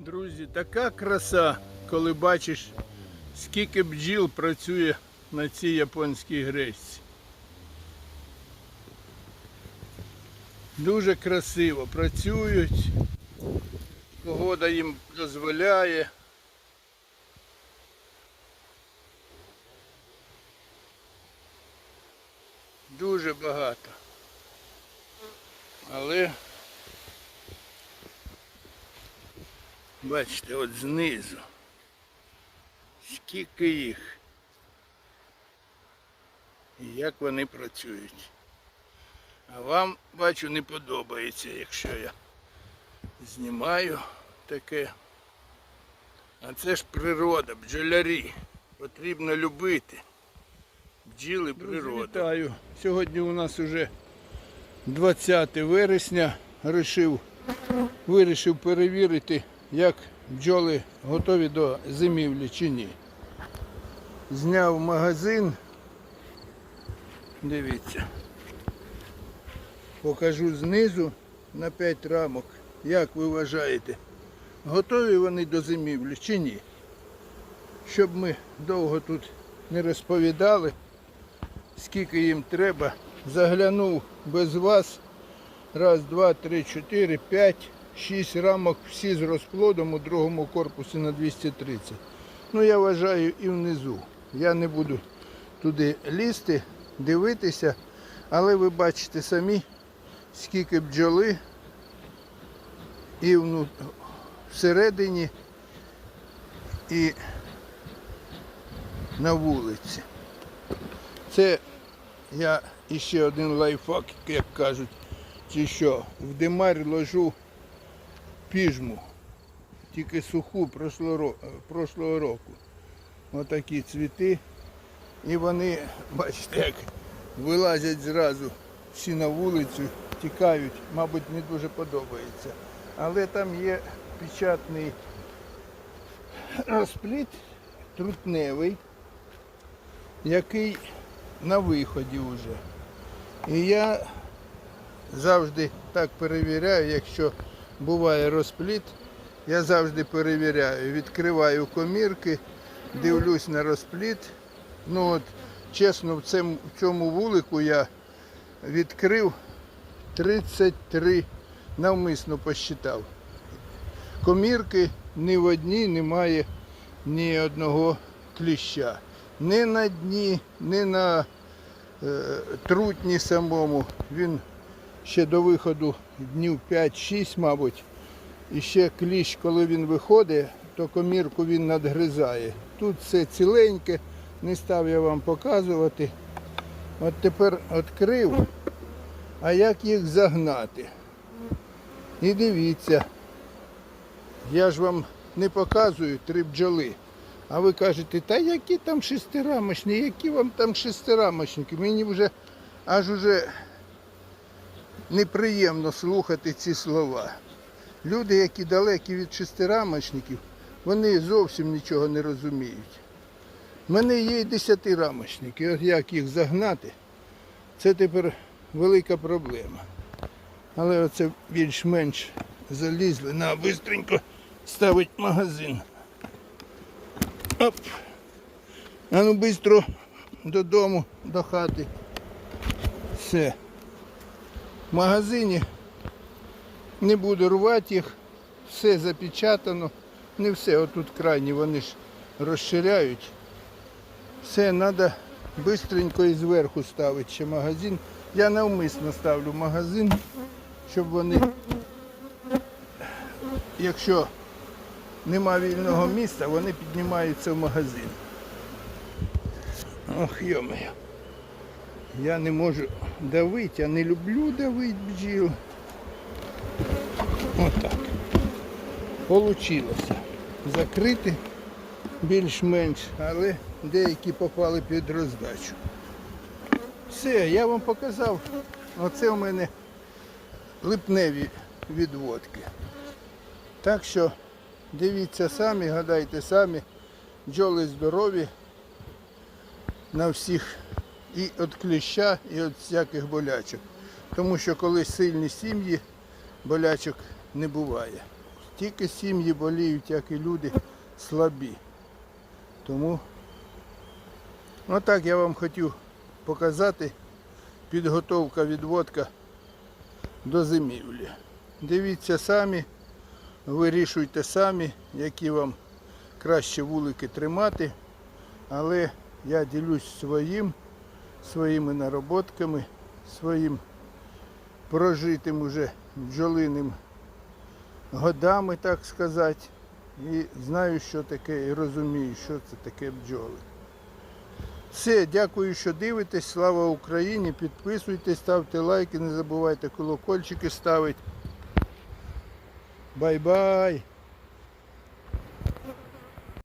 Друзі, така краса, коли бачиш, скільки бджіл працює на цій японській гречці. Дуже красиво працюють, погода їм дозволяє. Дуже багато. Але Бачите, от знизу. Скільки їх. І як вони працюють. А вам, бачу, не подобається, якщо я знімаю таке. А це ж природа, бджолярі. Потрібно любити. Бджіли природу. Вітаю. Сьогодні у нас уже 20 вересня. Рішив, вирішив перевірити, як бджоли готові до зимівлі чи ні. Зняв магазин. Дивіться. Покажу знизу на 5 рамок. Як ви вважаєте, готові вони до зимівлі чи ні? Щоб ми довго тут не розповідали, скільки їм треба, заглянув без вас. Раз, два, три, чотири, п'ять, шість рамок, всі з розплодом у другому корпусі на 230. Ну, я вважаю і внизу. Я не буду туди лізти, дивитися, але ви бачите самі, скільки бджоли і всередині, і на вулиці. Це я іще один лайфхак, як кажуть, чи що, в димар ложу піжму, тільки суху прошлого, е, прошлого року. Отакі цвіти. І вони, бачите, як вилазять зразу всі на вулицю, тікають, мабуть, не дуже подобається. Але там є печатний розпліт трутневий, який на виході вже. І я завжди так перевіряю, якщо буває розпліт, я завжди перевіряю, відкриваю комірки, дивлюсь на розпліт. Ну от, чесно, в цьому, вулику я відкрив 33, навмисно посчитав. Комірки ні в одній немає ні одного кліща. Ні на дні, ні на е, трутні самому. Він ще до виходу днів 5-6, мабуть. І ще кліщ, коли він виходить, то комірку він надгризає. Тут все ціленьке, не став я вам показувати. От тепер відкрив, а як їх загнати? І дивіться, я ж вам не показую три бджоли. А ви кажете, та які там шестирамочні, які вам там шестирамочники? Мені вже аж уже неприємно слухати ці слова. Люди, які далекі від шестирамочників, вони зовсім нічого не розуміють. У мене є і десятирамочники. Як їх загнати, це тепер велика проблема. Але оце більш-менш залізли. На, бистренько ставить магазин. Оп. А ну швидко додому, до хати. Все. Магазині не буду рвати їх, все запечатано. Не все, отут крайні вони ж розширяють. Все, треба швидко і зверху ставити ще магазин. Я навмисно ставлю магазин, щоб вони, якщо нема вільного місця, вони піднімаються в магазин. Ох, йомаю. Я не можу давити, я не люблю давити бджіл. Отак. Получилося. Закрити більш-менш, але деякі попали під роздачу. Все, я вам показав. Оце у мене липневі відводки. Так що дивіться самі, гадайте самі, бджоли здорові на всіх і від кліща, і від всяких болячок. Тому що коли сильні сім'ї, болячок не буває. тільки сім'ї боліють, як і люди слабі. Тому отак я вам хотів показати підготовка, відводка до зимівлі. Дивіться самі, вирішуйте самі, які вам краще вулики тримати. Але я ділюсь своїм, своїми нароботками, своїм прожитим уже бджолиним годами, так сказати. І знаю, що таке, і розумію, що це таке бджоли. Все, дякую, що дивитесь. Слава Україні! Підписуйтесь, ставте лайки, не забувайте колокольчики ставити. Бай-бай!